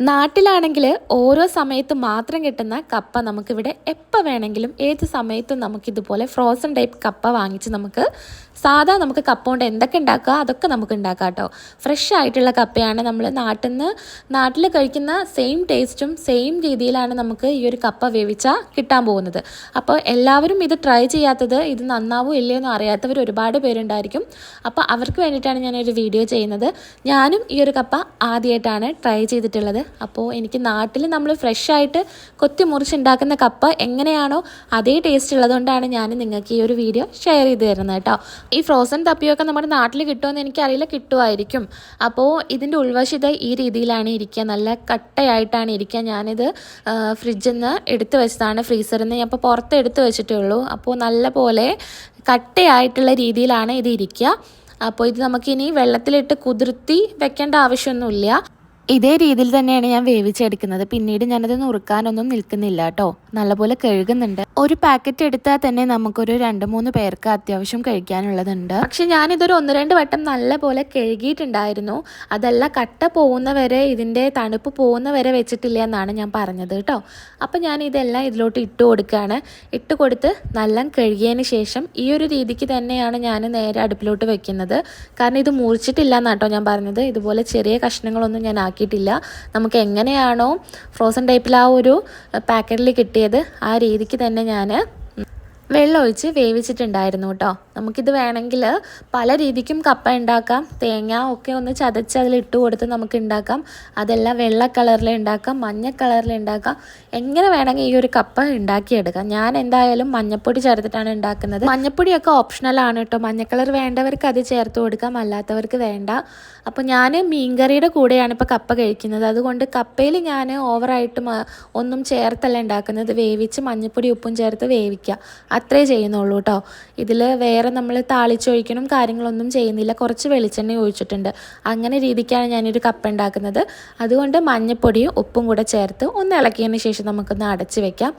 നാട്ടിലാണെങ്കിൽ ഓരോ സമയത്ത് മാത്രം കിട്ടുന്ന കപ്പ നമുക്കിവിടെ എപ്പോൾ വേണമെങ്കിലും ഏത് സമയത്തും നമുക്കിതുപോലെ ഫ്രോസൺ ടൈപ്പ് കപ്പ വാങ്ങിച്ച് നമുക്ക് സാധാ നമുക്ക് കപ്പ കൊണ്ട് എന്തൊക്കെ ഉണ്ടാക്കുക അതൊക്കെ നമുക്ക് ഉണ്ടാക്കാം കേട്ടോ. ഫ്രഷ് ആയിട്ടുള്ള കപ്പയാണ് നമ്മൾ നാട്ടിൽ നിന്ന് നാട്ടിൽ കഴിക്കുന്ന സെയിം ടേസ്റ്റും സെയിം രീതിയിലാണ് നമുക്ക് ഈ ഒരു കപ്പ വേവിച്ചാൽ കിട്ടാൻ പോകുന്നത്. അപ്പോൾ എല്ലാവരും ഇത് ട്രൈ ചെയ്യാത്തത് ഇത് നന്നാവോ ഇല്ലയോ എന്ന് അറിയാത്തവർ ഒരുപാട് പേരുണ്ടായിരിക്കും. അപ്പോൾ അവർക്ക് വേണ്ടിയിട്ടാണ് ഞാനൊരു വീഡിയോ ചെയ്യുന്നത്. ഞാനും ഈ ഒരു കപ്പ ആദ്യമായിട്ടാണ് ട്രൈ ചെയ്തിട്ടുള്ളത്. അപ്പോൾ എനിക്ക് നാട്ടിൽ നമ്മൾ ഫ്രഷായിട്ട് കൊത്തി മുറിച്ചുണ്ടാക്കുന്ന കപ്പ എങ്ങനെയാണോ അതേ ടേസ്റ്റ് ഉള്ളതുകൊണ്ടാണ് ഞാൻ നിങ്ങൾക്ക് ഈ ഒരു വീഡിയോ ഷെയർ ചെയ്ത് തരുന്നത് കേട്ടോ. ഈ ഫ്രോസൺ തപ്പിയൊക്കെ നമ്മുടെ നാട്ടിൽ കിട്ടുമെന്ന് എനിക്കറിയില്ല കിട്ടുമായിരിക്കും. അപ്പോൾ ഇതിന്റെ ഉൾവശത ഈ രീതിയിലാണ് ഇരിക്കുക. നല്ല കട്ടയായിട്ടാണ് ഇരിക്കുക. ഞാനിത് ഫ്രിഡ്ജിൽ നിന്ന് എടുത്ത് വെച്ചതാണ് ഫ്രീസറിൽ നിന്ന് അപ്പോൾ പുറത്ത് എടുത്ത് വെച്ചിട്ടേ ഉള്ളൂ അപ്പോൾ നല്ല പോലെ കട്ടയായിട്ടുള്ള രീതിയിലാണ് ഇത് ഇരിക്കുക. അപ്പോൾ ഇത് നമുക്കിനി വെള്ളത്തിലിട്ട് കുതിർത്തി വെക്കേണ്ട ആവശ്യമൊന്നുമില്ല. ഇതേ രീതിയിൽ തന്നെയാണ് ഞാൻ വേവിച്ചെടുക്കുന്നത്. പിന്നീട് ഞാനത് നുറുക്കാനൊന്നും നിൽക്കുന്നില്ല കേട്ടോ. നല്ലപോലെ കഴുകുന്നുണ്ട്. ഒരു പാക്കറ്റ് എടുത്താൽ തന്നെ നമുക്കൊരു രണ്ട് മൂന്ന് പേർക്ക് അത്യാവശ്യം കഴിക്കാനുള്ളതുണ്ട്. പക്ഷെ ഞാനിതൊരു ഒന്ന് രണ്ട് വട്ടം നല്ല പോലെ കഴുകിയിട്ടുണ്ടായിരുന്നു. അതല്ല കട്ട പോകുന്ന വരെ ഇതിന്റെ തണുപ്പ് പോകുന്ന വരെ വെച്ചിട്ടില്ല എന്നാണ് ഞാൻ പറഞ്ഞത് കേട്ടോ. അപ്പം ഞാൻ ഇതെല്ലാം ഇതിലോട്ട് ഇട്ട് കൊടുക്കുകയാണ്. ഇട്ട് കൊടുത്ത് നല്ല കഴുകിയതിന് ശേഷം ഈ ഒരു രീതിക്ക് തന്നെയാണ് ഞാൻ നേരെ അടുപ്പിലോട്ട് വെക്കുന്നത്. കാരണം ഇത് മുറിച്ചിട്ടില്ല എന്നാട്ടോ ഞാൻ പറഞ്ഞത്. ഇതുപോലെ ചെറിയ കഷ്ണങ്ങളൊന്നും ഞാൻ ആക്കിയിട്ടില്ല. നമുക്ക് എങ്ങനെയാണോ ഫ്രോസൺ ടൈപ്പിൽ ആ ഒരു പാക്കറ്റിൽ കിട്ടിയത് ആ രീതിക്ക് തന്നെ ഞാൻ വെള്ളം ഒഴിച്ച് വേവിച്ചിട്ടുണ്ടായിരുന്നു കേട്ടോ. നമുക്കിത് വേണമെങ്കിൽ പല രീതിക്കും കപ്പ ഉണ്ടാക്കാം. തേങ്ങ ഒക്കെ ഒന്ന് ചതച്ച് അതിൽ ഇട്ട് കൊടുത്ത് നമുക്ക് ഉണ്ടാക്കാം. അതെല്ലാം വെള്ള കളറിൽ ഉണ്ടാക്കാം മഞ്ഞ കളറിൽ ഉണ്ടാക്കാം. എങ്ങനെ വേണമെങ്കിൽ ഈ ഒരു കപ്പ ഉണ്ടാക്കിയെടുക്കാം. ഞാൻ എന്തായാലും മഞ്ഞപ്പൊടി ചേർത്തിട്ടാണ് ഉണ്ടാക്കുന്നത്. മഞ്ഞപ്പൊടിയൊക്കെ ഓപ്ഷണലാണ് കേട്ടോ. മഞ്ഞ കളർ വേണ്ടവർക്ക് അത് ചേർത്ത് കൊടുക്കാം അല്ലാത്തവർക്ക് വേണ്ട. അപ്പോൾ ഞാൻ മീൻകറിയുടെ കൂടെയാണ് ഇപ്പോൾ കപ്പ കഴിക്കുന്നത്. അതുകൊണ്ട് കപ്പയിൽ ഞാൻ ഓവറായിട്ട് ഒന്നും ചേർത്തല്ല ഉണ്ടാക്കുന്നത്. വേവിച്ച് മഞ്ഞപ്പൊടി ഉപ്പും ചേർത്ത് വേവിക്കുക. അത്രേ ചെയ്യുന്നുള്ളൂ കേട്ടോ ഇതിൽ വേറെ നമ്മൾ താളിച്ചൊഴിക്കണം കാര്യങ്ങളൊന്നും ചെയ്യുന്നില്ല. കുറച്ച് വെളിച്ചെണ്ണ ഒഴിച്ചിട്ടുണ്ട്. അങ്ങനെ രീതിക്കാണ് ഞാനൊരു കപ്പ ഉണ്ടാക്കുന്നത്. അതുകൊണ്ട് മഞ്ഞൾപ്പൊടിയും ഉപ്പും കൂടെ ചേർത്ത് ഒന്ന് ഇളക്കിയതിന് ശേഷം നമുക്കൊന്ന് അടച്ച് വെക്കാം.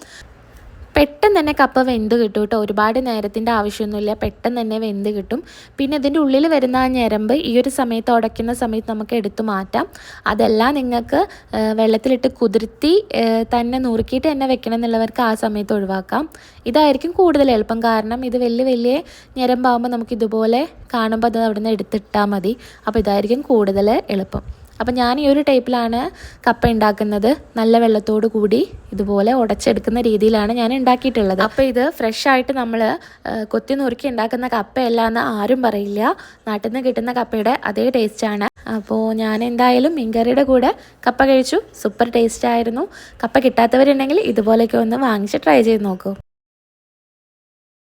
പെട്ടെന്ന് തന്നെ കപ്പ വെന്ത് കിട്ടും കേട്ടോ. ഒരുപാട് നേരത്തിന്റെ ആവശ്യമൊന്നുമില്ല. പെട്ടെന്ന് തന്നെ വെന്ത് കിട്ടും. പിന്നെ ഇതിന്റെ ഉള്ളിൽ വരുന്ന ആ ഞരമ്പ് ഈ ഒരു സമയത്ത് ഉടയ്ക്കുന്ന സമയത്ത് നമുക്ക് എടുത്തു മാറ്റാം. അതെല്ലാം നിങ്ങൾക്ക് വെള്ളത്തിലിട്ട് കുതിർത്തി തന്നെ നുറുക്കിയിട്ട് തന്നെ വെക്കണം എന്നുള്ളവർക്ക് ആ സമയത്ത് ഒഴിവാക്കാം. ഇതായിരിക്കും കൂടുതൽ എളുപ്പം. കാരണം ഇത് വലിയ വലിയ ഞരമ്പാകുമ്പോൾ നമുക്ക് ഇതുപോലെ കാണുമ്പോൾ അത് അവിടെ നിന്ന് എടുത്തിട്ടാൽ മതി. അപ്പോൾ ഇതായിരിക്കും കൂടുതൽ എളുപ്പം. അപ്പം ഞാൻ ഈ ഒരു ടൈപ്പിലാണ് കപ്പ ഉണ്ടാക്കുന്നത്. നല്ല വെള്ളത്തോടു കൂടി ഇതുപോലെ ഉടച്ചെടുക്കുന്ന രീതിയിലാണ് ഞാൻ ഉണ്ടാക്കിയിട്ടുള്ളത്. അപ്പോൾ ഇത് ഫ്രഷ് ആയിട്ട് നമ്മൾ കൊത്തി നുറുക്കി ഉണ്ടാക്കുന്ന കപ്പയല്ല എന്ന് ആരും പറയില്ല. നാട്ടിൽ നിന്ന് കിട്ടുന്ന കപ്പയുടെ അതേ ടേസ്റ്റാണ് അപ്പോൾ ഞാൻ എന്തായാലും മീൻകറിയുടെ കൂടെ കപ്പ കഴിച്ചു. സൂപ്പർ ടേസ്റ്റ് ആയിരുന്നു. കപ്പ കിട്ടാത്തവരുണ്ടെങ്കിൽ ഇതുപോലെയൊക്കെ ഒന്ന് വാങ്ങിച്ച് ട്രൈ ചെയ്ത് നോക്കൂ.